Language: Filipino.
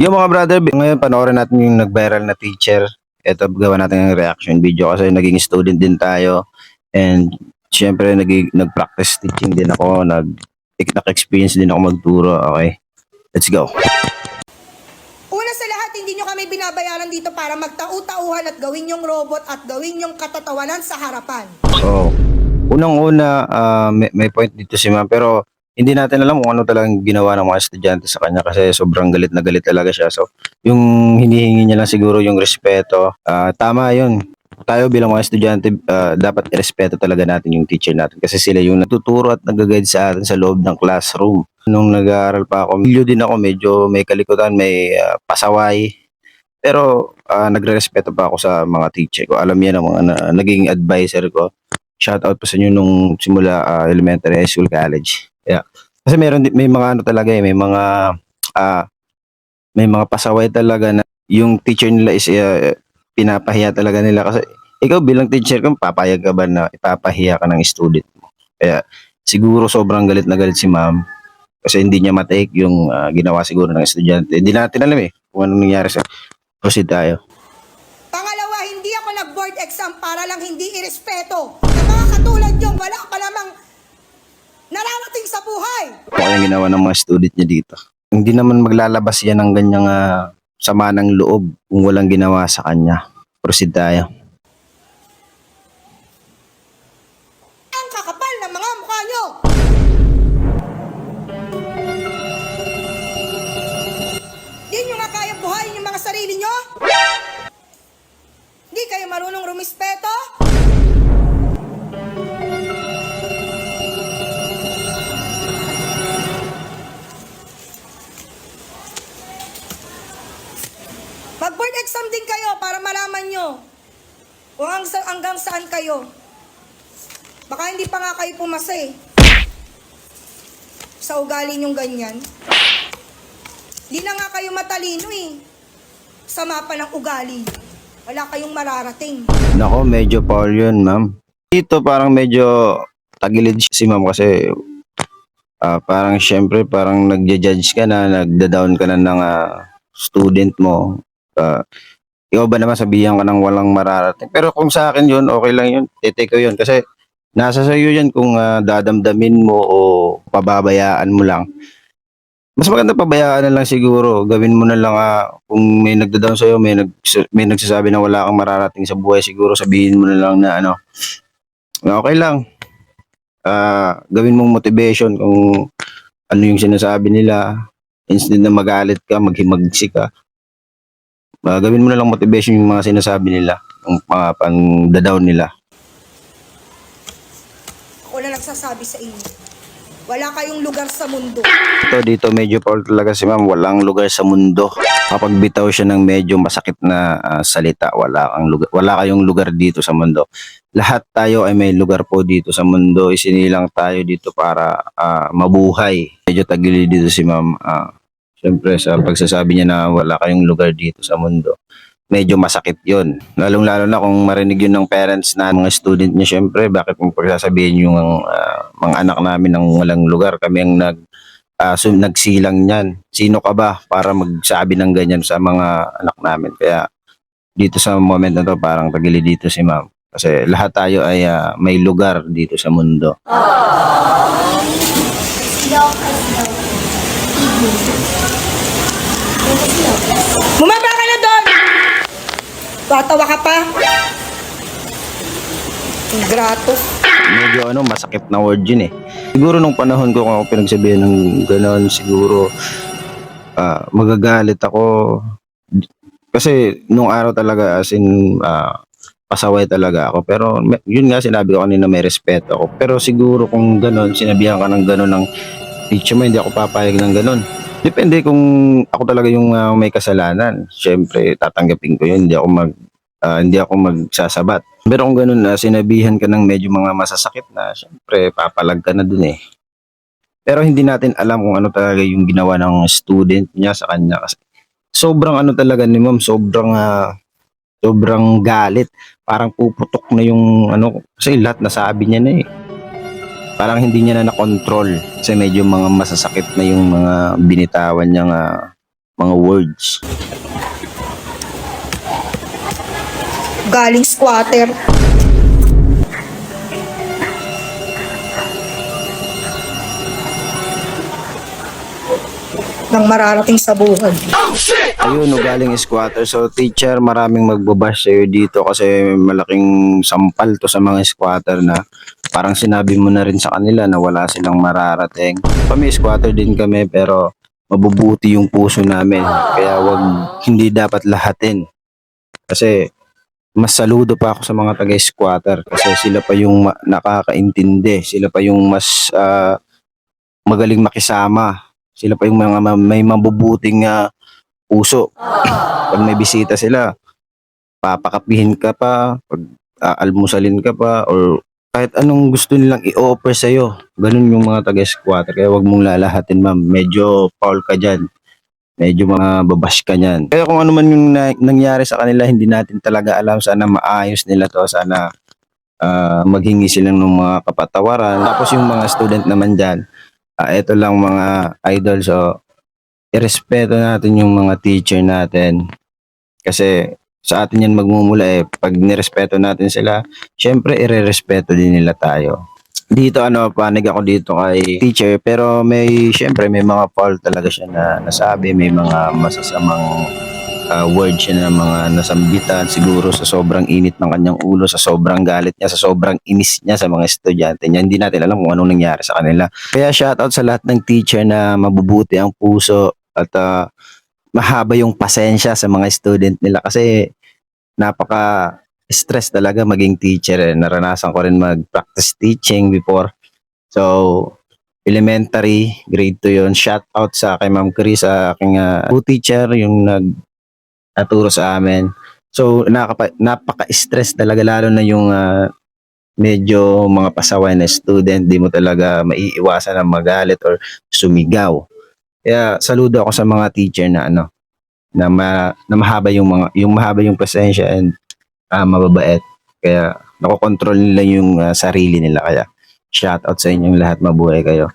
Yung mga brother, ngayon panoorin natin yung nag-viral na teacher. Ito, gawa natin ng reaction video kasi naging student din tayo. And syempre, nag-practice teaching din ako. Nag, nag-experience din ako magturo. Okay, let's go. Una sa lahat, hindi nyo kami binabayaran dito para magtau-tauhan at gawin yung robot at gawin yung katatawanan sa harapan. So, unang-una, ah, may, may point dito si ma'am. Pero hindi natin alam kung ano talagang ginawa ng mga estudyante sa kanya kasi sobrang galit na galit talaga siya. So, yung hinihingi niya lang siguro yung respeto. Ah, tama yun. Tayo bilang mga estudyante, ah, dapat irespeto talaga natin yung teacher natin kasi sila yung nagtuturo at nag-guide sa atin sa loob ng classroom. Nung nag-aaral pa ako, milyo din ako, medyo may kalikutan, may ah, pasaway. Pero ah, nagre-respeto pa ako sa mga teacher ko. Alam niya ng mga na- naging advisor ko shout out po sa inyo nung simula ah, elementary, high school, college. Yeah. Kasi meron may mga ano talaga eh, may mga ah may mga pasaway talaga na yung teacher nila is ah, pinapahiya talaga nila kasi ikaw bilang teacher kung papayag ka ba na ipapahiya ka ng student mo. Kaya siguro sobrang galit na galit si ma'am kasi hindi niya matake yung ah, ginawa siguro ng estudyante. Hindi natin alam eh kung anong nangyari sa proceed tayo. Pangalawa, hindi ako nag-board exam para lang hindi irespeto. Yung mga katulad nyo, wala pa namang ano yung ginawa ng mga student niya dito. Hindi naman maglalabas yan ng ganyang ah, sama ng loob kung walang ginawa sa kanya. Proceed tayo. Ang kakapal ng mga mukha nyo. Di nyo nga kaya buhayin yung mga sarili nyo? Di kayo marunong rumispeto? Saan kayo. Baka hindi pa nga kayo pumasa eh. Sa ugali nyong ganyan. Di na nga kayo matalino eh. Sa mapa ng ugali. Wala kayong mararating. Nako, medyo Paul yun, ma'am. Dito parang medyo tagilid si ma'am kasi ah, parang syempre parang nagja-judge ka na, nagda-down ka na ng ah, student mo. Ah, ikaw ba naman sabihan ka ng walang mararating? Pero kung sa akin yun, okay lang yun. Tete ko yun kasi nasa sa'yo yan kung ah, dadamdamin mo o pababayaan mo lang. Mas maganda pabayaan na lang siguro. Gawin mo na lang ah, kung may nagda-down sa'yo, may, nag, may nagsasabi na wala kang mararating sa buhay, siguro sabihin mo na lang na ano, na okay lang. Ah, gawin mong motivation kung ano yung sinasabi nila. Instead na magalit ka, maghimagsi ka. Ah, gawin mo na lang motivation yung mga sinasabi nila, yung mga pang-down nila. Ako na nagsasabi sa inyo. Wala kayong lugar sa mundo. Ito dito medyo Paul talaga si ma'am, walang lugar sa mundo. Kapag bitaw siya ng medyo masakit na ah, salita, wala kang lugar, wala kayong lugar dito sa mundo. Lahat tayo ay may lugar po dito sa mundo. Isinilang tayo dito para ah, mabuhay. Medyo tagilid dito si ma'am. Ah, Siyempre sa pagsasabi niya na wala kayong lugar dito sa mundo. Medyo masakit yun. Lalong-lalo na kung marinig yun ng parents na mga student niya, syempre, bakit mo pagsasabihin yung ah, mga anak namin ng walang lugar? Kami ang nag, ah, sum- nagsilang niyan. Sino ka ba para magsabi ng ganyan sa mga anak namin? Kaya dito sa moment na to, parang tagili dito si ma'am. Kasi lahat tayo ay ah, may lugar dito sa mundo. Bumaba ka na doon! Tatawa ka pa? Ingrato. medyo ano, masakit na word yun eh. Siguro nung panahon ko kung ako pinagsabihan ng gano'n, siguro ah, magagalit ako. Kasi nung araw talaga as in ah, pasaway talaga ako. Pero yun nga sinabi ko kanina may respeto ako. Pero siguro kung gano'n, sinabihan ka ng gano'n ng teacher mo, hindi ako papayag ng gano'n. Depende kung ako talaga yung ah, may kasalanan. Siyempre, tatanggapin ko yun. Hindi ako mag ah, hindi ako magsasabat. Pero kung ganun na sinabihan ka ng medyo mga masasakit na, syempre papalag ka na dun eh. Pero hindi natin alam kung ano talaga yung ginawa ng student niya sa kanya kasi sobrang ano talaga ni ma'am, sobrang ah, sobrang galit. Parang puputok na yung ano kasi lahat nasabi niya na eh. Parang hindi niya na na-control kasi medyo mga masasakit na yung mga binitawan niyang ah, mga words. Galing squatter. Nang mararating sa buhay. Ayun, no, galing squatter. So, teacher, maraming magbabash sa'yo dito kasi malaking sampal to sa mga squatter na parang sinabi mo na rin sa kanila na wala silang mararating. Kami, squatter din kami, pero mabubuti yung puso namin. Kaya wag hindi dapat lahatin. Kasi mas saludo pa ako sa mga taga-squatter kasi sila pa yung nakakaintindi. Sila pa yung mas ah, magaling makisama. Sila pa yung mga ma- may mabubuting ah, puso. Pag may bisita sila, papakapihin ka pa, pag aalmusalin ka pa, or kahit anong gusto nilang i-offer sa'yo. Ganun yung mga taga-squatter. Kaya wag mong lalahatin, ma'am. Medyo foul ka dyan. Medyo mga babash ka niyan. Kaya kung ano man yung na- nangyari sa kanila, hindi natin talaga alam. Sana maayos nila to. Sana ah, maghingi silang ng mga kapatawaran. Tapos yung mga student naman dyan, ah, ito lang mga idol. So, irespeto natin yung mga teacher natin. Kasi sa atin yan magmumula eh. Pag nirespeto natin sila, syempre irerespeto din nila tayo. Dito ano, panig ako dito kay teacher pero may syempre may mga fault talaga siya na nasabi, may mga masasamang uh, words siya na mga nasambitan siguro sa sobrang init ng kanyang ulo, sa sobrang galit niya, sa sobrang inis niya sa mga estudyante niya. Hindi natin alam kung anong nangyari sa kanila. Kaya shoutout sa lahat ng teacher na mabubuti ang puso at ah, mahaba yung pasensya sa mga student nila kasi napaka stress talaga maging teacher eh. Naranasan ko rin mag-practice teaching before. So, elementary, grade 2 yun. Shout out sa kay Ma'am Chris, sa aking uh, teacher, yung nag naturo sa amin. So, nakapa, napaka-stress talaga, lalo na yung ah, medyo mga pasaway na student, di mo talaga maiiwasan na magalit or sumigaw. Kaya saludo ako sa mga teacher na ano, na, ma, na mahaba yung mga yung mahaba yung presensya and ah, mababait. Kaya nakokontrol nila yung ah, sarili nila kaya shout out sa inyong lahat mabuhay kayo.